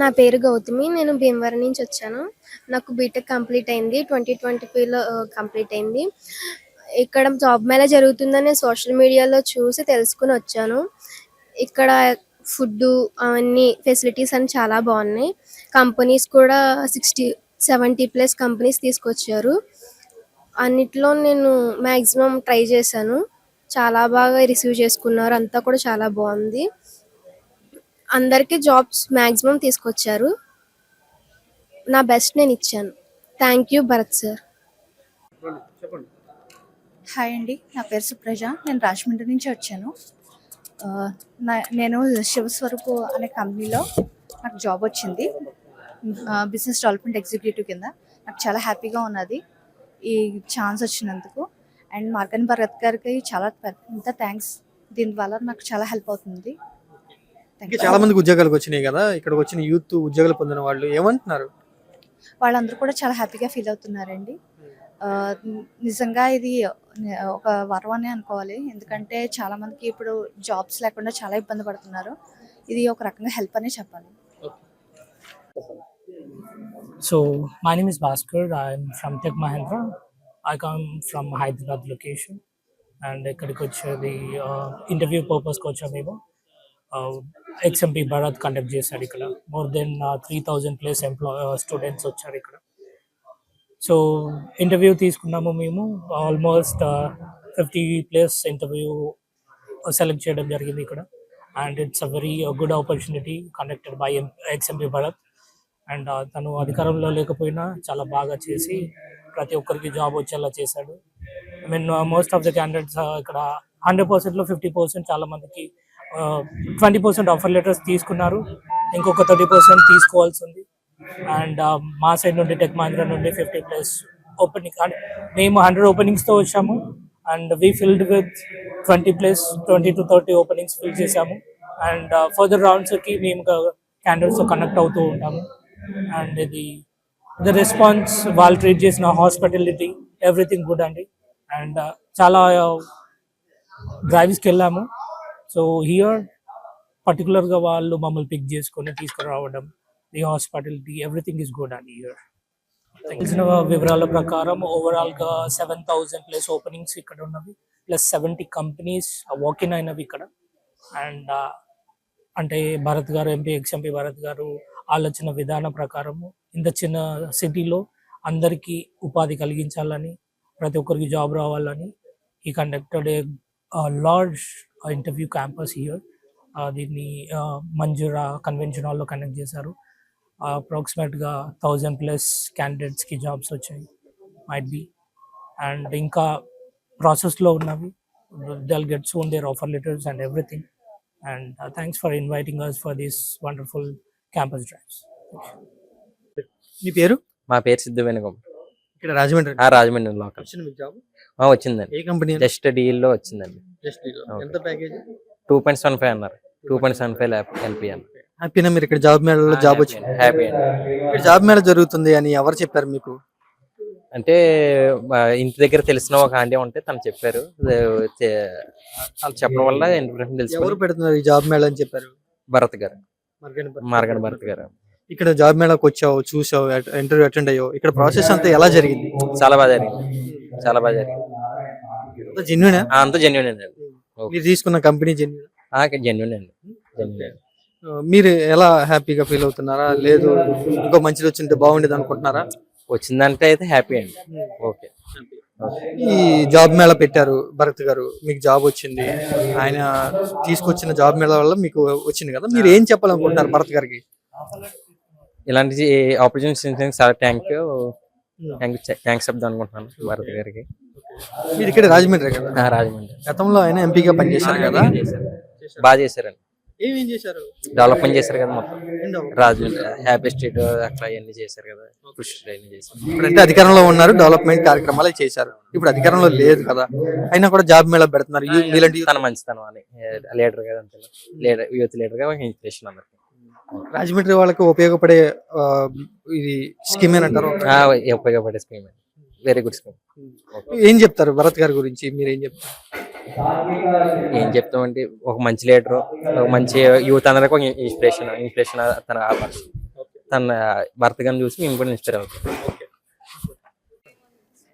నా పేరు గౌతమి నేను భీమవరం నుంచి వచ్చాను. నాకు బీటెక్ కంప్లీట్ అయింది ట్వంటీ ట్వంటీ ఫైవ్లో కంప్లీట్ అయింది. ఇక్కడ జాబ్ మేళా జరుగుతుందని సోషల్ మీడియాలో చూసి తెలుసుకుని వచ్చాను. ఇక్కడ ఫుడ్ అవన్నీ ఫెసిలిటీస్ అన్ని చాలా బాగున్నాయి. కంపెనీస్ కూడా సిక్స్టీ సెవెంటీ ప్లస్ కంపెనీస్ తీసుకొచ్చారు. అన్నిట్లో నేను మ్యాక్సిమం ట్రై చేశాను. చాలా బాగా రిసీవ్ చేసుకున్నారు అంతా కూడా చాలా బాగుంది. అందరికీ జాబ్స్ మ్యాక్సిమం తీసుకొచ్చారు. నా బెస్ట్ నేను ఇచ్చాను. Thank you Bharat sir. Hi అండి నా పేరు సుప్రజ. నేను రాజమండ్రి నుంచి వచ్చాను. నా- నేను శివస్వరూపు అనే కంపెనీలో నాకు జాబ్ వచ్చింది. బిజినెస్ డెవలప్మెంట్ ఎగ్జిక్యూటివ్ కింద. నాకు చాలా హ్యాపీగా ఉన్నది ఈ ఛాన్స్ వచ్చినందుకు. అండ్ మార్గన్ భరత్ గారికి చాలా పెద్ద థ్యాంక్స్ దీని వల్ల నాకు చాలా హెల్ప్ అవుతుంది. చాలా మందికి ఉద్యోగాలకు వచ్చినాయి కదా ఇక్కడికి వచ్చిన యూత్ ఉద్యోగాలు పొందిన వాళ్ళు ఏమంటున్నారు? వాళ్ళందరూ కూడా చాలా హ్యాపీగా ఫీల్ అవుతున్నారండి. నిజంగా ఇది ఒక వరం అని అనుకోవాలి. ఎందుకంటే చాలా మందికి ఇప్పుడు జాబ్స్ లేకుండా చాలా ఇబ్బంది పడుతున్నారు. ఇది ఒక రకంగా హెల్ప్ అనే చెప్పాలి. So my name is Bhaskar. I'm from Tech Mahindra. I come from Hyderabad location. And ఇక్కడికి వచ్చేది ఇంటర్వ్యూ పర్పస్కి వచ్చాము మేము ఎక్స్ఎంపీ భరత్ కండక్ట్ చేశాడు ఇక్కడ. More than three thousand plus employee students వచ్చారు ఇక్కడ. సో ఇంటర్వ్యూ తీసుకున్నాము మేము. Almost fifty plus interview select చేయడం జరిగింది ఇక్కడ. And it's a very good opportunity conducted by ex MP Bharat and తను అధికారంలో లేకపోయినా చాలా బాగా చేసి ప్రతి ఒక్కరికి జాబ్ వచ్చేలా చేశాడు. I mean most of the candidates ఇక్కడ హండ్రెడ్ పర్సెంట్లో ఫిఫ్టీ పర్సెంట్ చాలా మందికి ట్వంటీ పర్సెంట్ ఆఫర్ లెటర్స్ తీసుకున్నారు. ఇంకొక థర్టీ పర్సెంట్ తీసుకోవాల్సి ఉంది. అండ్ మా సైడ్ నుండి టెక్ మహీంద్రా నుండి ఫిఫ్టీ ప్లస్ ఓపెనింగ్ అంటే మేము హండ్రెడ్ ఓపెనింగ్స్తో వచ్చాము. And we filled with twenty plus twenty to thirty openings fill చేసాము అండ్ ఫర్దర్ రౌండ్స్కి మేము క్యాండిడేట్స్తో కనెక్ట్ అవుతూ ఉంటాము. అండ్ ఇది ద రెస్పాన్స్ వాళ్ళు ట్రీట్ చేసిన హాస్పిటాలిటీ ఎవ్రీథింగ్ గుడ్ అండి. అండ్ చాలా డ్రైవ్స్కి వెళ్ళాము. సో హియర్ పర్టికులర్గా వాళ్ళు మమ్మల్ని పిక్ చేసుకొని తీసుకురావడం the hospitality everything is good and here తెలిసిన వివరాల ప్రకారం ఓవరాల్గా సెవెన్ థౌసండ్ ప్లస్ ఓపెనింగ్స్ ఇక్కడ ఉన్నవి ప్లస్ సెవెంటీ కంపెనీస్ వాకిన్ అయినవి ఇక్కడ. అండ్ uh, అంటే భరత్ గారు ఎంపీ ఎక్స్ఎంపీ భరత్ గారు ఆలోచన విధానం ప్రకారము ఇంత చిన్న సిటీలో అందరికీ ఉపాధి కలిగించాలని ప్రతి ఒక్కరికి జాబ్ రావాలని ఈ conducted a large interview campus here. దీన్ని మంజూరా కన్వెన్షన్ హాల్లో కండక్ట్ చేశారు. అప్రాక్సిమేట్గా థౌజండ్ ప్లస్ క్యాండిడేట్స్కి జాబ్స్ వచ్చాయి మైట్ బి అండ్ ఇంకా ప్రాసెస్లో ఉన్నవి. They'll get soon their offer letters and everything and thanks for inviting us for this wonderful campus drives మీ పేరు? మా పేరు సిద్ధు వెనుగం ఇక్కడ రాజమండ్రి ఆ రాజమండ్రి లోకల్. మీకు జాబ్ ఆ, వచ్చిందండి. ఏ కంపెనీ జస్ట్ డీల్లో వచ్చిందండి జస్ట్. ఎంత package two point seven five అన్నారు. Two point seven five LP అన్నారు. హ్యాపీనా మీరు ఇక్కడ జాబ్ మేళలో జాబ్ వచ్చింది. హ్యాపీ అండి. ఇక్కడ జాబ్ మేళ జరుగుతుంది అని ఎవరు చెప్పారు మీకు? అంటే మా ఇంటి దగ్గర తెలిసిన ఒక ఆంటీ ఉంటే తను చెప్పారు. అదే చే- వాళ్ళు చెప్పడం వల్ల ఇన్ఫర్మేషన్ ఎవరు తెలుసుకుని పెడుతున్నారు ఈ జాబ్ మేళ అని చెప్పారు? భరత్ గారు. మార్గన్. మార్గన్ భరత్ గారు. ఇక్కడ జాబ్ మేళకు వచ్చావు చూసావు ఇంటర్వ్యూ అటెండ్ అయ్యావు. ఇక్కడ ప్రాసెస్ అంతా ఎలా జరిగింది? చాలా బాగా జరిగింది. చాలా బాగా జరిగింది. జెన్యున్ అంతా జెన్యున్ అండి. మీరు తీసుకున్న కంపెనీ జెన్యున్ జెన్యున్ అండి. జెన్యున్ మీరు ఎలా హ్యాపీగా ఫీల్ అవుతున్నారా? లేదు ఇంకో మంచిది వచ్చింటే బాగుండేది అనుకుంటున్నారా? వచ్చిందంటే అయితే హ్యాపీ అండి. ఓకే. ఈ జాబ్ మేళ పెట్టారు భరత్ గారు మీకు జాబ్ వచ్చింది. ఆయన తీసుకొచ్చిన జాబ్ మేళ వల్ల మీకు వచ్చింది కదా. మీరు ఏం చెప్పాలనుకుంటున్నారు భరత్ గారికి? ఇలాంటి ఆపర్చునిటీ చాలా థ్యాంక్ యూ థ్యాంక్ థ్యాంక్స్ చెప్దాం అనుకుంటున్నాను భరత్ గారికి. మీరు ఇక్కడ రాజమండ్రి కదా? రాజమండ్రి. గతంలో ఆయన ఎంపీగా పనిచేశారు కదా? చేశారు. బాగా చేశారండి. ఏమేం చేశారు? డెవలప్మెంట్ చేశారు కదా మొత్తం. రాజమండ్రి హ్యాపీ స్ట్రీట్ అట్లా అవన్నీ చేశారు కదా. పుష్ అవన్నీ చేశారు. ఇప్పుడంటే అధికారంలో ఉన్నారు డెవలప్మెంట్ కార్యక్రమాలు చేశారు. ఇప్పుడు అధికారంలో లేదు కదా. అయినా కూడా జాబ్ మేళ పెడుతున్నారు. మీలాంటి తన మంచితనం అని. లీడర్ కదా అంతే లీడర్ యూత్ లీడర్గా ఇన్స్పిరేషన్ అందరికి. రాజమండ్రి వాళ్ళకి ఉపయోగపడే ఇది స్కీమ్ ఆ, ఉపయోగపడే స్కీమ్ వెరీ గుడ్ స్కీమ్. ఏం చెప్తారు భరత్ గారి గురించి? మీరు ఏం చెప్తారు? ఏం చెప్తామంటే ఒక మంచి లీడర్ ఒక మంచి యూత్ అందరికి ఒక ఇన్స్పిరేషన్ ఇన్స్పిరేషన్ తన తన భర్త గారిని చూసి మేము కూడా ఇన్స్పైర్ అవుతాం.